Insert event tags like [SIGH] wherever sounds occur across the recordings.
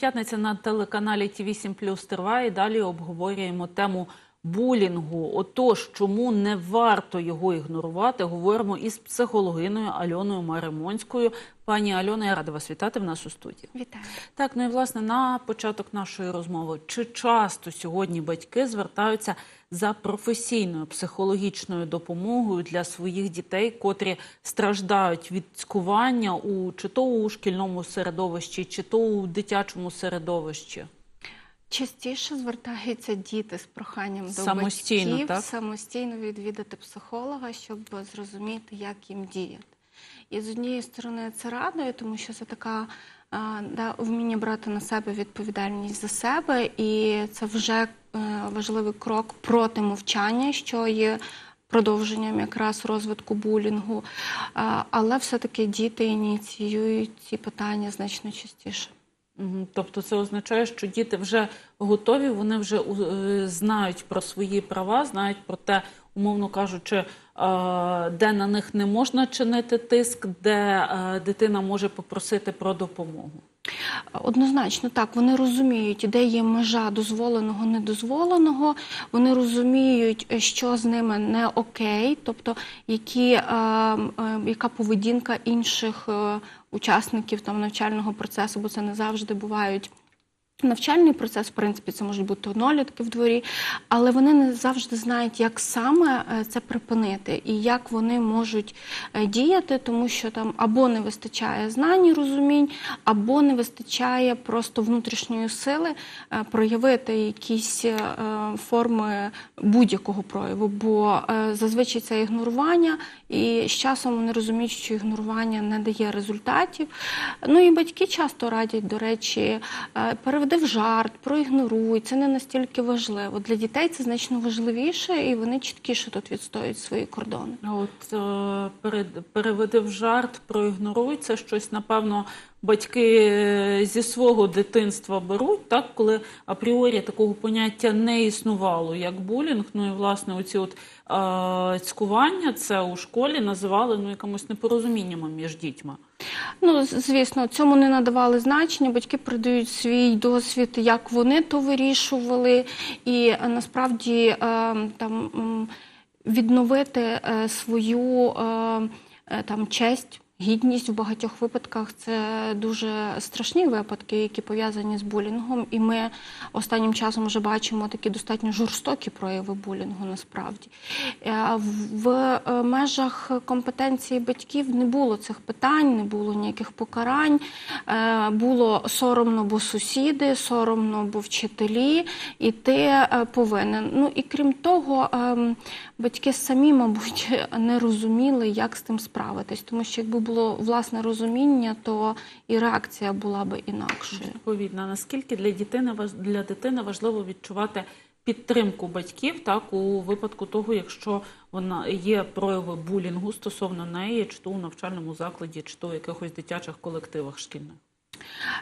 п'ятниця на телеканалі Ті 7 Плюс триває. Далі обговорюємо тему булінгу. Отож, чому не варто його ігнорувати? Говоримо із психологиною Альоною Маримонською. Пані Альона, я рада вас вітати в нас у студії. Вітаю. Так, ну і власне на початок нашої розмови. Чи часто сьогодні батьки звертаються за професійною психологічною допомогою для своїх дітей, котрі страждають від цькування у чи то у шкільному середовищі, чи то у дитячому середовищі? Частіше звертаються діти з проханням до Самостійно, батьків так? самостійно відвідати психолога, щоб зрозуміти, як їм діяти. І з однієї сторони це радує, тому що це така да, вміння брати на себе відповідальність за себе, і це вже е, важливий крок проти мовчання, що є продовженням якраз розвитку булінгу. Але все-таки діти ініціюють ці питання значно частіше. Тобто це означає, що діти вже готові, вони вже е, знають про свої права, знають про те, умовно кажучи, е, де на них не можна чинити тиск, де е, дитина може попросити про допомогу. Однозначно, так вони розуміють, де є межа дозволеного, недозволеного. Вони розуміють, що з ними не окей, тобто які, е, е, яка поведінка інших учасників там навчального процесу, бо це не завжди бувають. Навчальний процес, в принципі, це можуть бути однолітки в дворі, але вони не завжди знають, як саме е, це припинити і як вони можуть е, діяти, тому що там або не вистачає знань і розумінь, або не вистачає просто внутрішньої сили е, проявити якісь форми будь-якого прояву. Бо зазвичай це ігнорування, і з часом вони розуміють, що ігнорування не дає результатів. Ну і батьки часто радять, до речі, е, переведи в жарт, проігноруй. Це не настільки важливо. Для дітей це значно важливіше, і вони чіткіше тут відстоюють свої кордони. От е, переведи в жарт, проігноруй це щось, напевно, батьки е, зі свого дитинства беруть, так коли апріорі такого поняття не існувало, як булінг. Ну і власне оці от е, цькування, це у школі називали ну якимось непорозуміннями між дітьми. Ну, звісно, цьому не надавали значення. Батьки передають свій досвід, як вони то вирішували, і е, насправді е, там відновити е, свою там честь. Гідність в багатьох випадках це дуже страшні випадки, які пов'язані з булінгом. І ми останнім часом вже бачимо такі достатньо жорстокі прояви булінгу насправді. Е, В е, межах компетенції батьків не було цих питань, не було ніяких покарань. Е, Було соромно, бо сусіди, соромно, бо вчителі, і ти повинен. Ну і крім того, ем, батьки самі, мабуть, [LAUGHS] не розуміли, як з тим справитись, тому що якби було власне розуміння, то і реакція була би інакшою. Відповідно, наскільки для дитини важ- для дитини важливо відчувати підтримку батьків, так у випадку того, якщо вона є прояви булінгу стосовно неї, чи то у навчальному закладі, чи то у якихось дитячих колективах шкільних.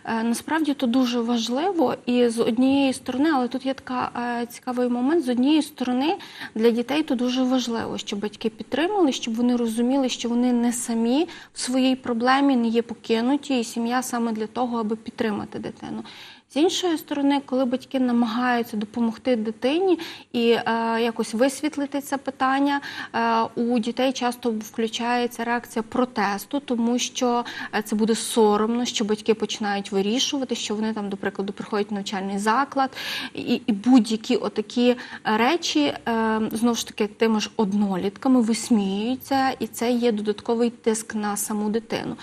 Е, Насправді то дуже важливо, і з однієї сторони, але тут є така е, цікавий момент. З однієї сторони, для дітей то дуже важливо, щоб батьки підтримали, щоб вони розуміли, що вони не самі в своїй проблемі не є покинуті, і сім'я саме для того, аби підтримати дитину. З іншої сторони, коли батьки намагаються допомогти дитині і е, якось висвітлити це питання, е, у дітей часто включається реакція протесту, тому що е, це буде соромно, що батьки починають вирішувати, що вони там, до прикладу, приходять в навчальний заклад, і, і будь-які отакі речі е, знову ж таки тими ж однолітками висміюються, і це є додатковий тиск на саму дитину.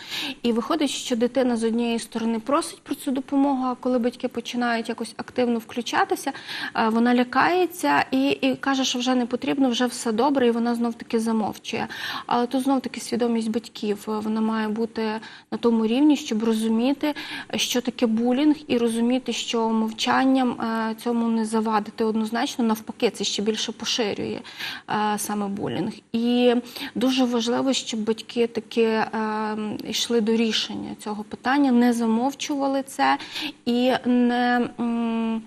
І виходить, що дитина з однієї сторони просить про цю допомогу, а коли батьки починають якось активно включатися, е, вона лякається і, і каже, що вже не потрібно, вже все добре, і вона знов таки замовчує. Але тут знов таки свідомість батьків. е, Вона має бути на тому рівні, щоб розуміти, що таке булінг, і розуміти, що мовчанням е, цьому не завадити однозначно. Навпаки, це ще більше поширює саме булінг. І дуже важливо, щоб батьки таки йшли до рішення цього питання, не замовчували це і не. м,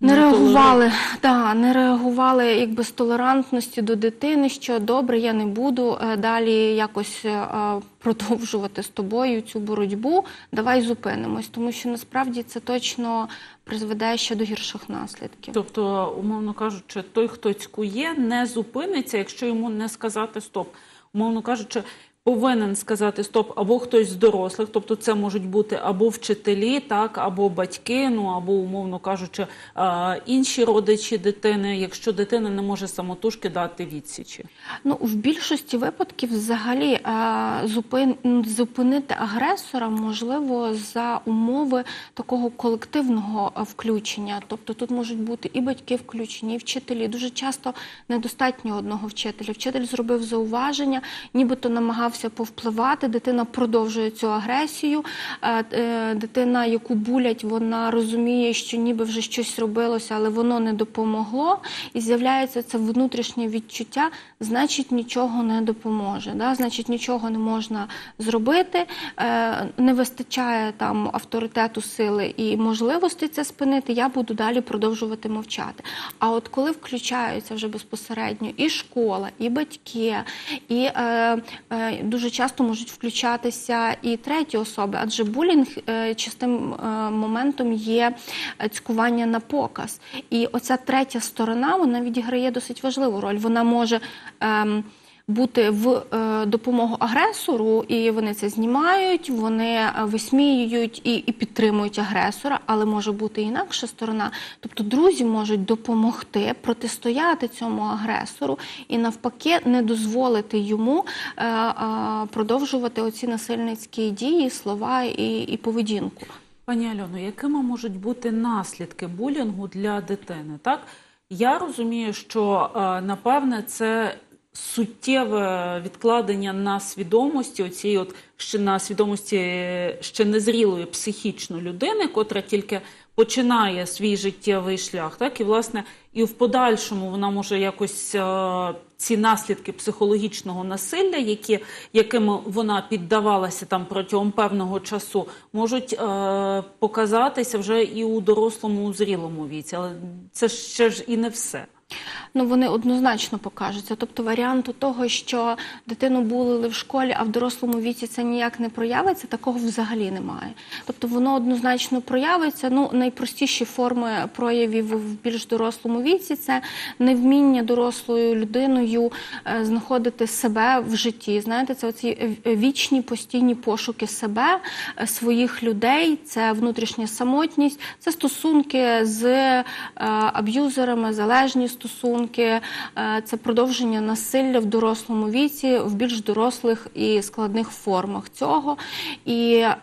Не реагували, да, не реагували якби з толерантності до дитини, що добре, я не буду е, далі якось е, е, продовжувати з тобою цю боротьбу. Давай зупинимось, тому що насправді це точно призведе ще до гірших наслідків. Тобто, умовно кажучи, той, хто цькує, не зупиниться, якщо йому не сказати стоп. Умовно кажучи, повинен сказати стоп або хтось з дорослих, тобто це можуть бути або вчителі, так, або батьки, ну або, умовно кажучи, е, інші родичі дитини, якщо дитина не може самотужки дати відсічі. Ну, в більшості випадків взагалі е, зупинити агресора можливо за умови такого колективного включення. Тобто тут можуть бути і батьки включені, і вчителі. Дуже часто недостатньо одного вчителя. Вчитель зробив зауваження, нібито намагався повпливати. Дитина продовжує цю агресію. Е, е, Дитина, яку булять, вона розуміє, що ніби вже щось робилося, але воно не допомогло. І з'являється це внутрішнє відчуття, значить нічого не допоможе. Да? Значить, нічого не можна зробити, е, не вистачає там авторитету, сили і можливості це спинити. Я буду далі продовжувати мовчати. А от коли включаються вже безпосередньо і школа, і батьки, і е, е, дуже часто можуть включатися і треті особи, адже булінг чистим частим е, моментом є е, цькування на показ. І оця третя сторона вона відіграє досить важливу роль. Вона може. ем, бути в е, допомогу агресору, і вони це знімають, вони е, висміюють і, підтримують агресора, але може бути інакша сторона. Тобто друзі можуть допомогти протистояти цьому агресору і навпаки не дозволити йому е, продовжувати оці насильницькі дії, слова і, поведінку. Пані Альоно, якими можуть бути наслідки булінгу для дитини? Так я розумію, що напевне це суттєве відкладення на свідомості, оцієї от ще на свідомості е, ще незрілої психічно людини, котра тільки починає свій життєвий шлях, так і власне і в подальшому вона може якось е, ці наслідки психологічного насилля, які якими вона піддавалася там протягом певного часу, можуть е, показатися вже і у дорослому у зрілому віці, але це ще ж і не все. Ну, вони однозначно покажуться. Тобто варіанту того, що дитину булили в школі, а в дорослому віці це ніяк не проявиться, такого взагалі немає. Тобто воно однозначно проявиться. Ну, найпростіші форми проявів в більш дорослому віці це невміння дорослою людиною е, знаходити себе в житті. Знаєте, це оці вічні постійні пошуки себе, е, своїх людей, це внутрішня самотність, це стосунки з е, аб'юзерами, залежні стосунки, е, це продовження насилля в дорослому віці, в більш дорослих і складних формах цього. І е,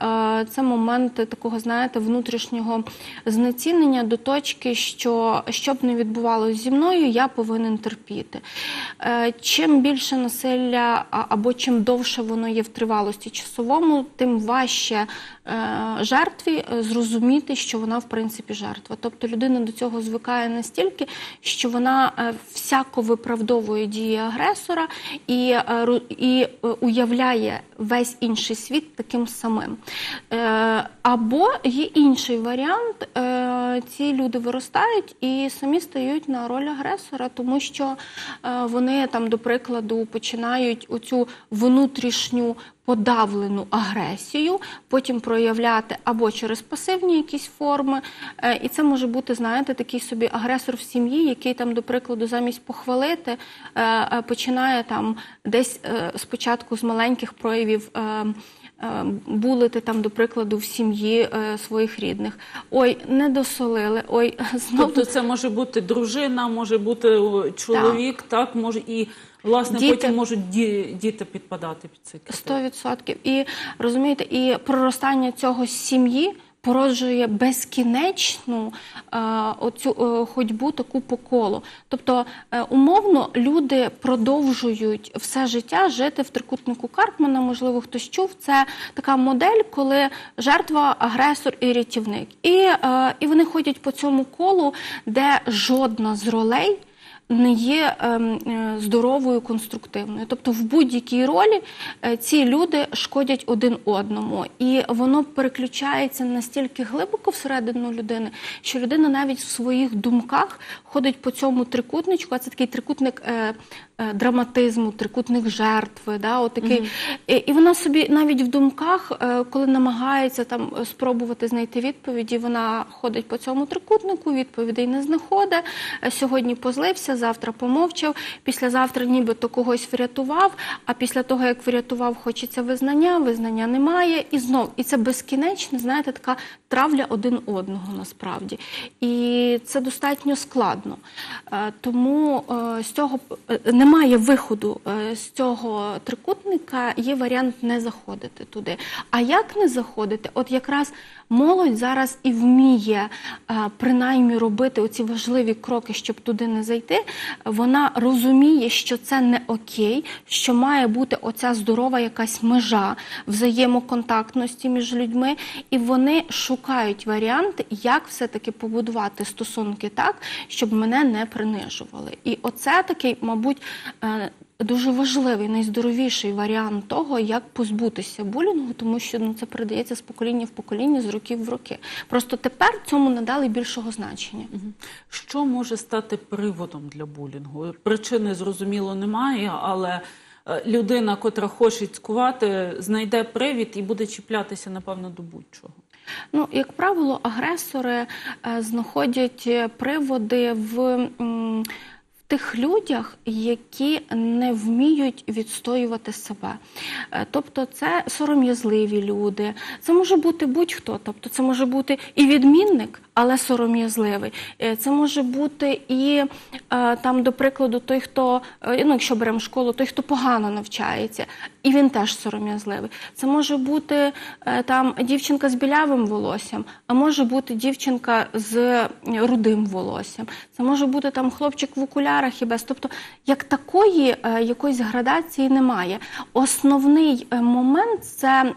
це моменти такого, знаєте, внутрішнього знецінення до точки, що що не відбувалося зі мною, я повинен терпіти. Е, Чим більше насилля або чим довше воно є в тривалості часовому, тим важче жертві зрозуміти, що вона в принципі жертва. Тобто людина до цього звикає настільки, що вона всяко виправдовує дії агресора і, е, і е, уявляє весь інший світ таким самим. Е, Або є інший варіант, е, ці люди виростають і самі стають на роль агресора, тому що е, вони там, до прикладу, починають оцю внутрішню подавлену агресію, потім проявляти або через пасивні якісь форми. Е, І це може бути, знаєте, такий собі агресор в сім'ї, який там, до прикладу, замість похвалити, е, е, починає там десь спочатку з маленьких проявів. Е, Булити там, до прикладу, в сім'ї е, своїх рідних. Ой, не досолили. Ой, [LAUGHS] знову Тобто це може бути дружина, може бути чоловік, так, може і власне Діти. потім можуть ді- діти підпадати під цей критерій. Сто відсотків. І розумієте, і проростання цього з сім'ї породжує безкінечну е, оцю е, ходьбу таку по колу. Тобто, е, умовно, люди продовжують все життя жити в трикутнику Карпмана. Можливо, хтось чув. Це така модель, коли жертва, агресор і рятівник. І, е, і вони ходять по цьому колу, де жодна з ролей не є ем, е, здоровою, конструктивною. Тобто в будь-якій ролі е, ці люди шкодять один одному, і воно переключається настільки глибоко всередину людини, що людина навіть в своїх думках ходить по цьому трикутничку, а це такий трикутник. Е, Драматизму, трикутник жертви, да, отакий. І, і вона собі навіть в думках, е, коли намагається там е, спробувати знайти відповіді, вона ходить по цьому трикутнику, відповідей не знаходить. Сьогодні позлився, завтра помовчав, післязавтра нібито когось врятував, а після того, як врятував, хочеться визнання, визнання немає. І знов, і це безкінечне, знаєте, така травля один одного насправді. І це достатньо складно. Тому з цього е, немає виходу е, з цього трикутника, є варіант не заходити туди. А як не заходити? От якраз молодь зараз і вміє е, принаймні робити оці важливі кроки, щоб туди не зайти. Вона розуміє, що це не окей, що має бути оця здорова якась межа взаємоконтактності між людьми, і вони шукають варіанти, як все-таки побудувати стосунки так, щоб мене не принижували. І оце такий, мабуть, дуже важливий, найздоровіший варіант того, як позбутися булінгу, тому що ну, це передається з покоління в покоління, з років в роки. Просто тепер цьому надали більшого значення. Що може стати приводом для булінгу? Причини зрозуміло немає, але е, людина, котра хоче цькувати, знайде привід і буде чіплятися, напевно, до будь-чого. Ну, як правило, агресори е, знаходять е, приводи в, м, в тих людях, які не вміють відстоювати себе. Е, Тобто, це сором'язливі люди. Це може бути будь-хто. Тобто, це може бути і відмінник, але сором'язливий. Е, Це може бути і е, там, до прикладу, той, хто е, ну, якщо беремо школу, той, хто погано навчається, і він теж сором'язливий. Це може бути там дівчинка з білявим волоссям, а може бути дівчинка з рудим волоссям. Це може бути там хлопчик в окулярах і без. Тобто, як такої якоїсь градації немає. Основний момент це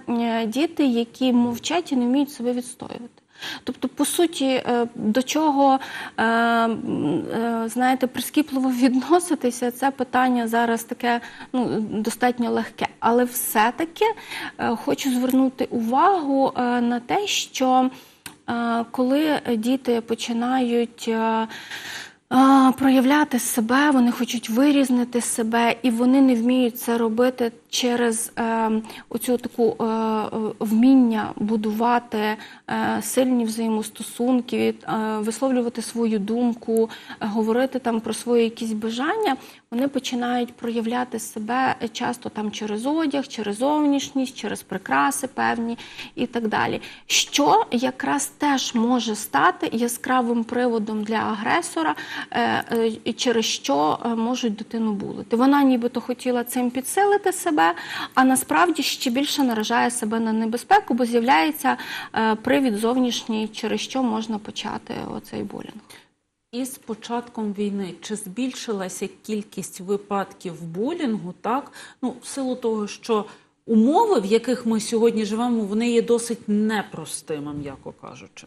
діти, які мовчать і не вміють себе відстоювати. Тобто, по суті, е, до чого е, е, знаєте, прискіпливо [LAUGHS] відноситися, це питання зараз таке ну, достатньо легке. Але все-таки хочу звернути увагу на те, що коли діти починають. проявляти себе, вони хочуть вирізнити себе, і вони не вміють це робити через е, оцю таку е, вміння будувати е, сильні взаємостосунки, е, висловлювати свою думку, е, говорити там про свої якісь бажання. Вони починають проявляти себе часто там через одяг, через зовнішність, через прикраси певні і так далі. Що якраз теж може стати яскравим приводом для агресора, е, е, через що е, можуть дитину булити. Вона нібито хотіла цим підсилити себе, а насправді ще більше наражає себе на небезпеку, бо з'являється е, привід зовнішній, через що можна почати оцей булінг. Із початком війни чи збільшилася кількість випадків булінгу, так? Ну, в силу того, що умови, в яких ми сьогодні живемо, вони є досить непростими, м'яко кажучи.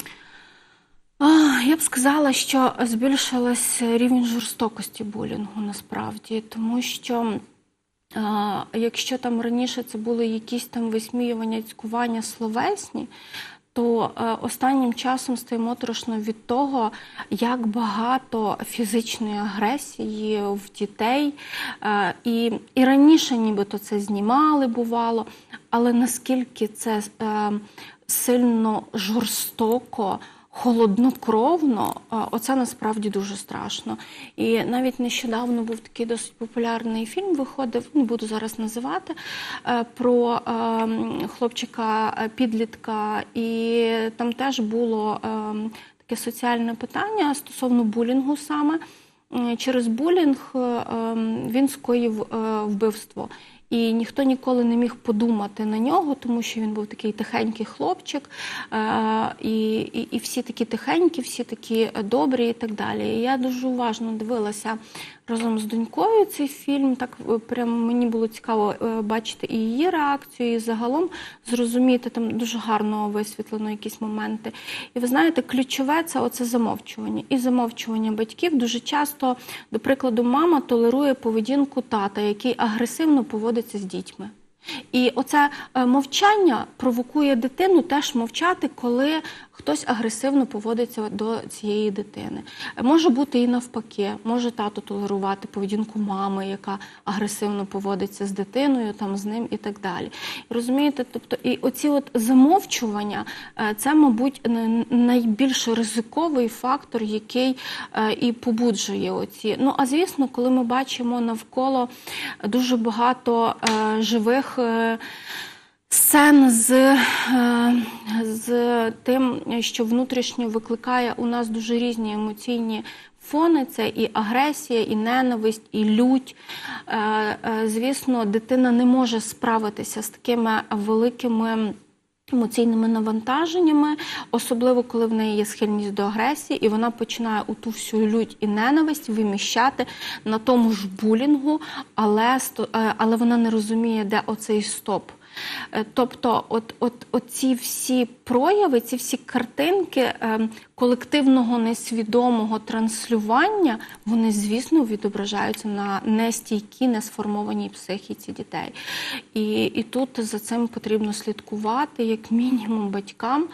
Я б сказала, що збільшилась рівень жорстокості булінгу насправді, тому що якщо там раніше це були якісь там висміювання, цькування словесні, то е, останнім часом стаємо трошно від того, як багато фізичної агресії в дітей. Е, і, і раніше нібито це знімали, бувало, але наскільки це е, сильно жорстоко. Холоднокровно, оце насправді дуже страшно. І навіть нещодавно був такий досить популярний фільм, виходив, не буду зараз називати, е, про е, хлопчика-підлітка, і там теж було е, таке соціальне питання стосовно булінгу саме. Через булінг е, ем, він скоїв е, вбивство. І ніхто ніколи не міг подумати на нього, тому що він був такий тихенький хлопчик, е, і, і, і всі такі тихенькі, всі такі добрі і так далі. І я дуже уважно дивилася разом з донькою цей фільм. Так е, прям мені було цікаво е, бачити і її реакцію, і загалом зрозуміти там дуже гарно висвітлено якісь моменти. І ви знаєте, ключове це оце замовчування. І замовчування батьків дуже часто, до прикладу, мама толерує поведінку тата, який агресивно поводиться з дітьми. І оце е, мовчання провокує дитину теж мовчати, коли хтось агресивно поводиться до цієї дитини. Може бути і навпаки, може тато толерувати поведінку мами, яка агресивно поводиться з дитиною, там з ним і так далі. Розумієте, тобто, і оці от замовчування е, це, мабуть, найбільш ризиковий фактор, який е, і побуджує оці. Ну а звісно, коли ми бачимо навколо дуже багато е, живих. Сцен з, е, з тим, що внутрішньо викликає у нас дуже різні емоційні фони. Це і агресія, і ненависть, і лють. Е, е, Звісно, дитина не може справитися з такими великими. Емоційними навантаженнями, особливо коли в неї є схильність до агресії, і вона починає у ту всю лють і ненависть виміщати на тому ж булінгу, але, але вона не розуміє, де оцей стоп. Е, Тобто, от, от, оці всі прояви, ці всі картинки е, колективного несвідомого транслювання, вони, звісно, відображаються на нестійкій, несформованій психіці дітей. І, і тут за цим потрібно слідкувати, як мінімум, батькам,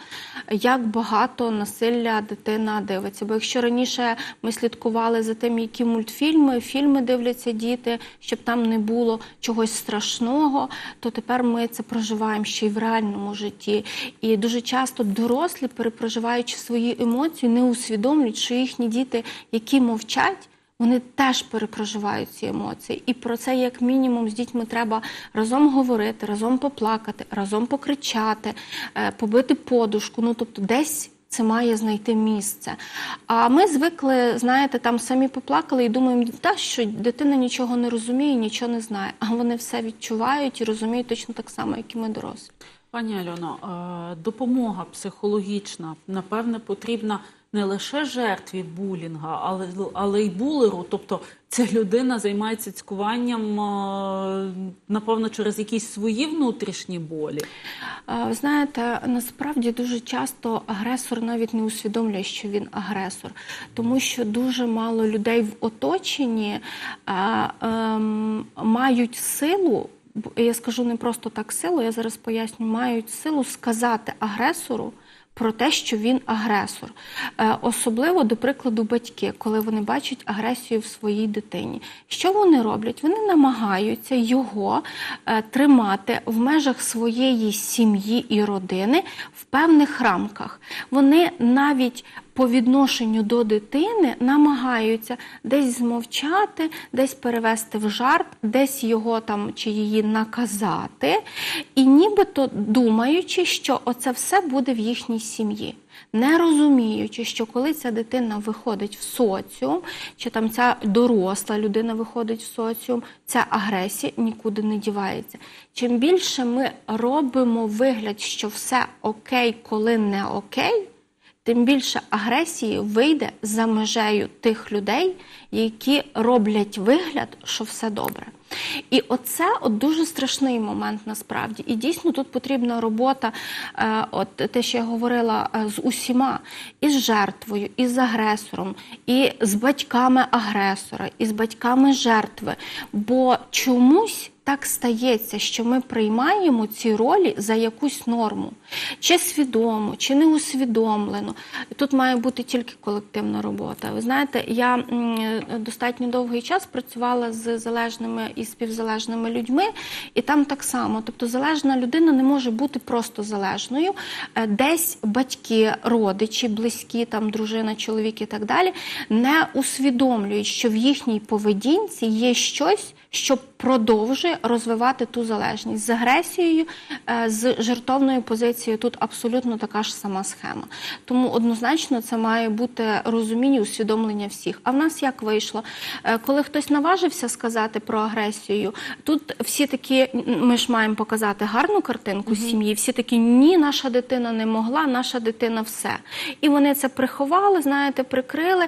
як багато насилля дитина дивиться. Бо якщо раніше ми слідкували за тим, які мультфільми, фільми дивляться діти, щоб там не було чогось страшного, то тепер ми це проживаємо ще й в реальному житті. І дуже часто дорослі, перепроживаючи свої емоції, не усвідомлюють, що їхні діти, які мовчать. Вони теж перепроживають ці емоції, і про це як мінімум з дітьми треба разом говорити, разом поплакати, разом покричати, е, побити подушку. Ну тобто, десь це має знайти місце. А ми звикли, знаєте, там самі поплакали і думаємо, та що дитина нічого не розуміє, нічого не знає. А вони все відчувають і розуміють точно так само, як і ми дорослі. Пані Альоно, е, допомога психологічна, напевне, потрібна не лише жертві булінга, але, але й булеру. Тобто ця людина займається цькуванням, е, напевно, через якісь свої внутрішні болі. Ви знаєте, насправді дуже часто агресор навіть не усвідомлює, що він агресор, тому що дуже мало людей в оточенні ем, мають силу. Я скажу не просто так силу, я зараз поясню, мають силу сказати агресору. Про те, що він агресор, Е, особливо до прикладу, батьки, коли вони бачать агресію в своїй дитині. Що вони роблять? Вони намагаються його е, тримати в межах своєї сім'ї і родини в певних рамках. Вони навіть по відношенню до дитини намагаються десь змовчати, десь перевести в жарт, десь його там чи її наказати, і нібито думаючи, що оце все буде в їхній сім'ї. Не розуміючи, що коли ця дитина виходить в соціум, чи там ця доросла людина виходить в соціум, ця агресія нікуди не дівається. Чим більше ми робимо вигляд, що все окей, коли не окей, тим більше агресії вийде за межею тих людей, які роблять вигляд, що все добре. І оце от дуже страшний момент насправді. І дійсно тут потрібна робота, е, от те, що я говорила, е, з усіма, і з жертвою, і з агресором, і з батьками агресора, і з батьками жертви. Бо чомусь так стається, що ми приймаємо ці ролі за якусь норму, чи свідомо, чи неусвідомлено. Тут має бути тільки колективна робота. Ви знаєте, я достатньо довгий час працювала з залежними і співзалежними людьми, і там так само. Тобто, залежна людина не може бути просто залежною. Е, Десь батьки, родичі, близькі, там дружина, чоловік і так далі, не усвідомлюють, що в їхній поведінці є щось що продовжує розвивати ту залежність з агресією, е, з жертовною позицією. Тут абсолютно така ж сама схема. Тому однозначно це має бути розуміння, усвідомлення всіх. А в нас як вийшло? Е, Коли хтось наважився сказати про агресію, тут всі такі, ми ж маємо показати гарну картинку сім'ї. Всі такі ні, наша дитина не могла, наша дитина все. І вони це приховали, знаєте, прикрили.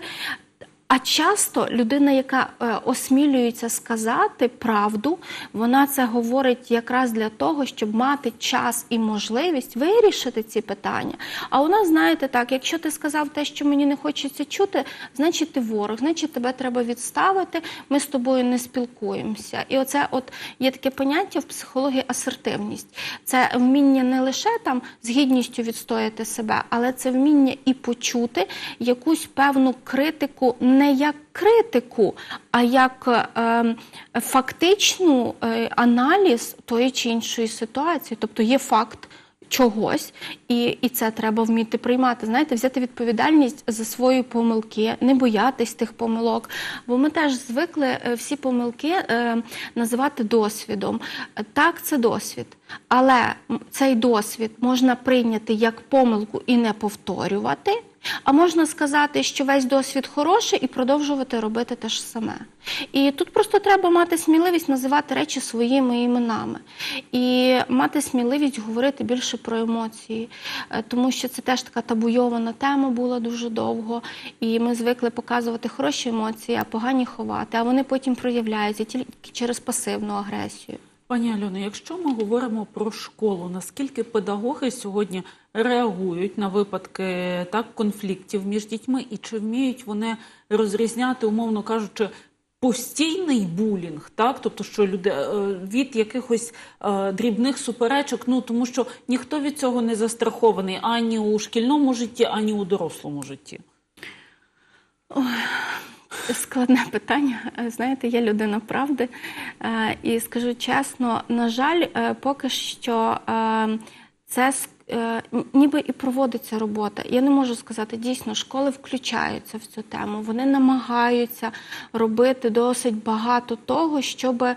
А часто людина, яка е, осмілюється сказати правду, вона це говорить якраз для того, щоб мати час і можливість вирішити ці питання. А у нас, знаєте, так, якщо ти сказав те, що мені не хочеться чути, значить ти ворог, значить тебе треба відставити. Ми з тобою не спілкуємося. І оце, от є таке поняття в психології асертивність. Це вміння не лише там з гідністю відстояти себе, але це вміння і почути якусь певну критику не як критику, а як е, фактичну е, аналіз тої чи іншої ситуації. Тобто є факт. Чогось, і, і це треба вміти приймати. Знаєте, взяти відповідальність за свої помилки, не боятись тих помилок. Бо ми теж звикли е, всі помилки е, називати досвідом. Так, це досвід, але цей досвід можна прийняти як помилку і не повторювати. А можна сказати, що весь досвід хороший і продовжувати робити те ж саме. І тут просто треба мати сміливість називати речі своїми іменами і мати сміливість говорити більше про емоції, Е, тому що це теж така табуйована тема була дуже довго. І ми звикли показувати хороші емоції, а погані ховати. А вони потім проявляються тільки через пасивну агресію. Пані Альоно, якщо ми говоримо про школу, наскільки педагоги сьогодні реагують на випадки так конфліктів між дітьми, і чи вміють вони розрізняти, умовно кажучи, постійний булінг, так тобто, що люди е, від якихось е, дрібних суперечок, ну тому що ніхто від цього не застрахований ані у шкільному житті, ані у дорослому житті. Складне питання. Е, Знаєте, я людина правди. Е, І скажу чесно, на жаль, е, поки що це ніби і проводиться робота. Я не можу сказати, дійсно, школи включаються в цю тему. Вони намагаються робити досить багато того, щоб е,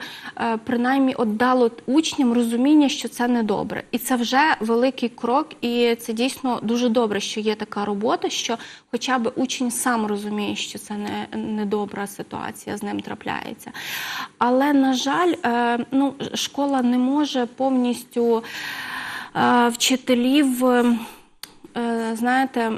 принаймні от дало учням розуміння, що це не добре. І це вже великий крок, і це дійсно дуже добре, що є така робота, що хоча б учень сам розуміє, що це не, не добра ситуація з ним трапляється. Але, на жаль, е, ну, школа не може повністю е, вчителів, е, е, знаєте,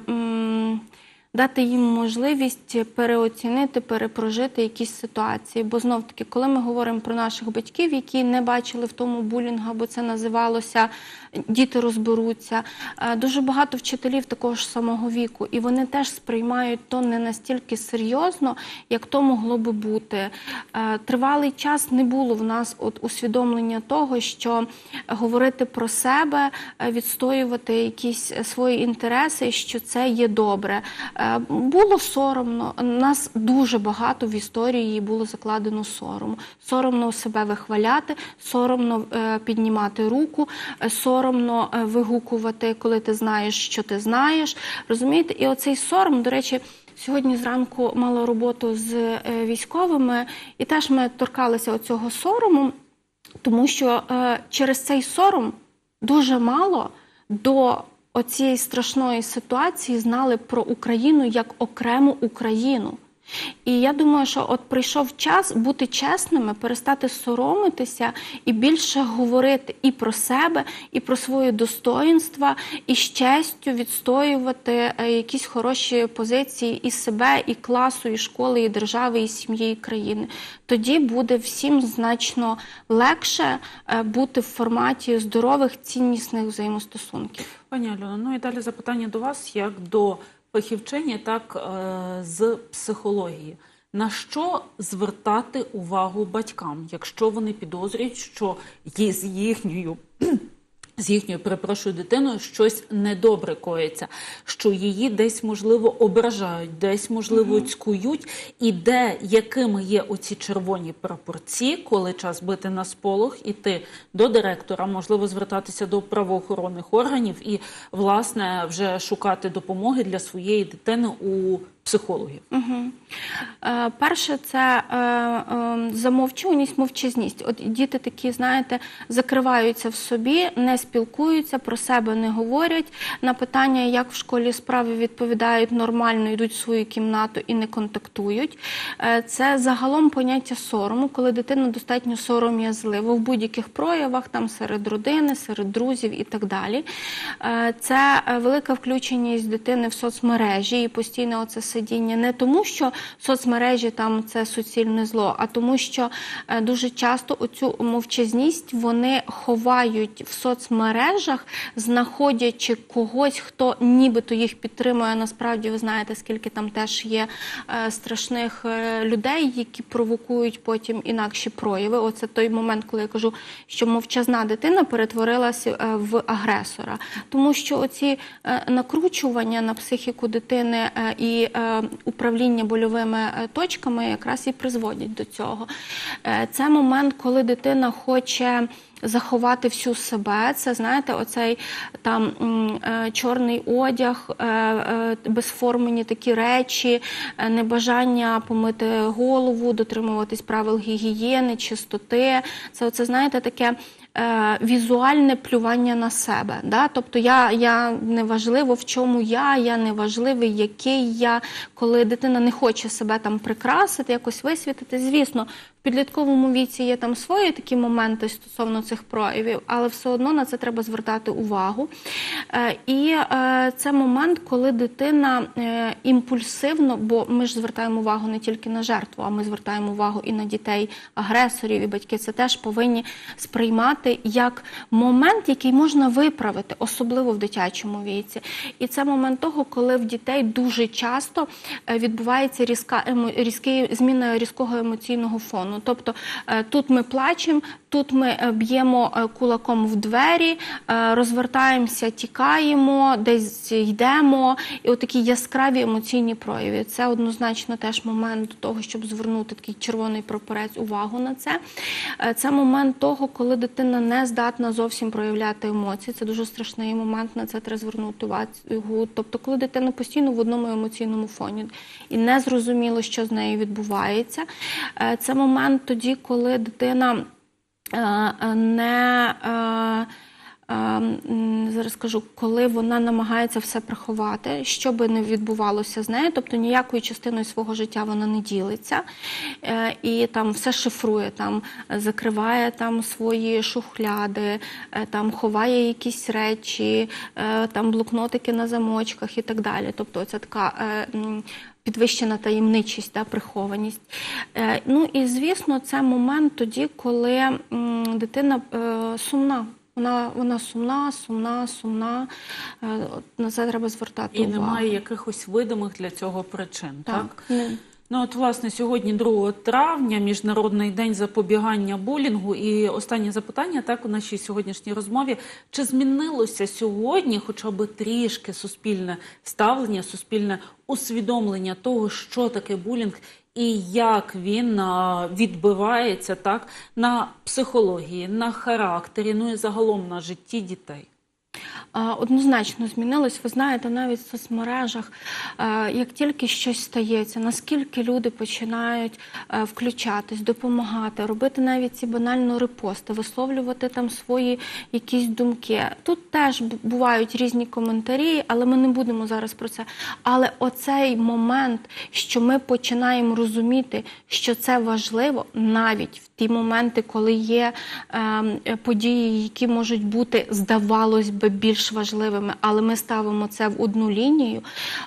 дати їм можливість переоцінити, перепрожити якісь ситуації. Бо знов таки, коли ми говоримо про наших батьків, які не бачили в тому булінгу, або це називалося діти розберуться. е, Дуже багато вчителів такого ж самого віку, і вони теж сприймають то не настільки серйозно, як то могло би бути. Е, Тривалий час не було в нас от усвідомлення того, що говорити про себе, е, відстоювати якісь свої інтереси, що це є добре. Було соромно. Нас дуже багато в історії було закладено сорому. Соромно себе вихваляти, соромно піднімати руку, е, соромно е, вигукувати, коли ти знаєш, що ти знаєш. Розумієте? І оцей сором, до речі. Сьогодні зранку мала роботу з е, військовими, і теж ми торкалися оцього сорому, тому що е, через цей сором дуже мало до оцієї страшної ситуації знали про Україну як окрему Україну. І я думаю, що от прийшов час бути чесними, перестати соромитися і більше говорити і про себе, і про своє достоїнства, і з честю відстоювати е, якісь хороші позиції і себе, і класу, і школи, і держави, і сім'ї, і країни. Тоді буде всім значно легше е, бути в форматі здорових ціннісних взаємостосунків. Пані Альоно, ну і далі запитання до вас, як до фахівчині, так е, з психології. На що звертати увагу батькам, якщо вони підозрюють, що з їхньою з їхньою, перепрошую, дитиною щось недобре коїться, що її десь можливо ображають, десь можливо цькують, і де якими є оці червоні прапорці, коли час бити на сполох, іти до директора, можливо, звертатися до правоохоронних органів і власне вже шукати допомоги для своєї дитини у психологів. Е, перше, це е, е, замовчуваність, мовчазність. От діти такі, знаєте, закриваються в собі, не спілкуються, про себе не говорять. На питання, як в школі справи відповідають нормально, йдуть в свою кімнату і не контактують. Це загалом поняття сорому, коли дитина достатньо сором'язлива в будь-яких проявах, там серед родини, серед друзів і так далі. Це велика включеність дитини в соцмережі і постійне оце сидіння не тому, що соцмережі там це суцільне зло, а тому, що е, дуже часто оцю мовчазність вони ховають в соцмережах, знаходячи когось, хто нібито їх підтримує. Насправді ви знаєте, скільки там теж є е, страшних е, людей, які провокують потім інакші прояви. Оце той момент, коли я кажу, що мовчазна дитина перетворилася в агресора, тому що оці накручування на психіку дитини і управління больовими е, точками якраз і призводять до цього. Е, Це момент, коли дитина хоче. Заховати всю себе, це знаєте, оцей там е, чорний одяг, е, е, безформені такі речі, е, небажання помити голову, дотримуватись правил гігієни, чистоти. Це оце, знаєте, таке е, візуальне плювання на себе. Да? Тобто я, я не важливо, в чому я, я не важливий, який я, коли дитина не хоче себе там прикрасити, якось висвітити. Звісно, в підлітковому віці є там свої такі моменти стосовно цих проявів, але все одно на це треба звертати увагу. Е, І е, це момент, коли дитина е, імпульсивно, бо ми ж звертаємо увагу не тільки на жертву, а ми звертаємо увагу і на дітей агресорів, і батьки це теж повинні сприймати як момент, який можна виправити, особливо в дитячому віці. І це момент того, коли в дітей дуже часто е, відбувається різка різкий, зміна різкого емоційного фону. Тобто е, тут ми плачемо, тут ми е, б'ємо кулаком в двері, розвертаємося, тікаємо, десь йдемо. І отакі яскраві емоційні прояви. Це однозначно теж момент до того, щоб звернути такий червоний прапорець увагу на це. Це момент того, коли дитина не здатна зовсім проявляти емоції. Це дуже страшний момент, на це треба звернути увагу. Тобто, коли дитина постійно в одному емоційному фоні і не зрозуміло, що з нею відбувається. Е, Це момент тоді, коли дитина е, е, не. Зараз скажу, коли вона намагається все приховати, що би не відбувалося з нею, тобто ніякою частиною свого життя вона не ділиться е, і там все шифрує, там закриває там свої шухляди, е, там ховає якісь речі, е, там блокнотики на замочках і так далі. Тобто, це така. Підвищена таємничість та прихованість. Ну і звісно, це момент тоді, коли дитина сумна. Вона, вона сумна, сумна, сумна. Е, на це треба звертати І увагу. немає якихось видимих для цього причин. Так, Так. Не- Ну от власне сьогодні, 2 травня, міжнародний день запобігання булінгу. І останнє запитання так у нашій сьогоднішній розмові: чи змінилося сьогодні, хоча б трішки суспільне ставлення, суспільне усвідомлення того, що таке булінг і як він відбивається так на психології, на характері, ну і загалом на житті дітей? Однозначно змінилось. Ви знаєте, навіть в соцмережах, е, як тільки щось стається, наскільки люди починають е, включатись, допомагати, робити навіть ці банально репости, висловлювати там свої якісь думки. Тут теж бувають різні коментарі, але ми не будемо зараз про це. Але оцей момент, що ми починаємо розуміти, що це важливо, навіть в ті моменти, коли є ем, події, які можуть бути, здавалось би, більш важливими, але ми ставимо це в одну лінію.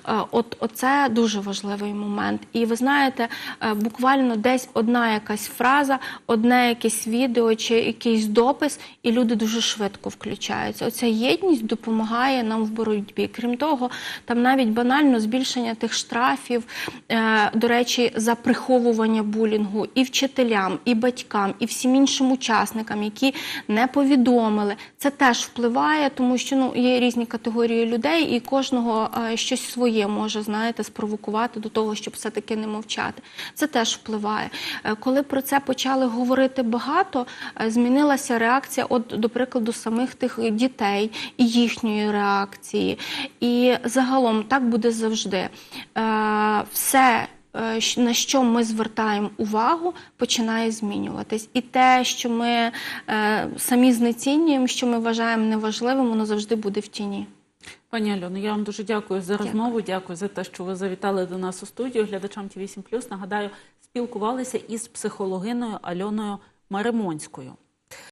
Е, От оце дуже важливий момент. І ви знаєте, е, буквально десь одна якась фраза, одне якесь відео чи якийсь допис, і люди дуже швидко включаються. Оця єдність допомагає нам в боротьбі. Крім того, там навіть банально збільшення тих штрафів, е, до речі, за приховування булінгу і вчителям, і батькам, і всім іншим учасникам, які не повідомили. Це теж впливає, тому що ну є різні категорії людей, і кожного е, щось своє може знаєте спровокувати до того, щоб все таки не мовчати. Це теж впливає. Е, Коли про це почали говорити багато, е, змінилася реакція, от до прикладу, самих тих дітей і їхньої реакції. І загалом так буде завжди. Е, Все на що ми звертаємо увагу, починає змінюватись. І те, що ми е, самі знецінюємо, що ми вважаємо неважливим, воно завжди буде в тіні. Пані Альоно, я вам дуже дякую за розмову. Дякую за те, що ви завітали до нас у студію. Глядачам ті 8 Нагадаю, спілкувалися із психологиною Альоною Маримонською.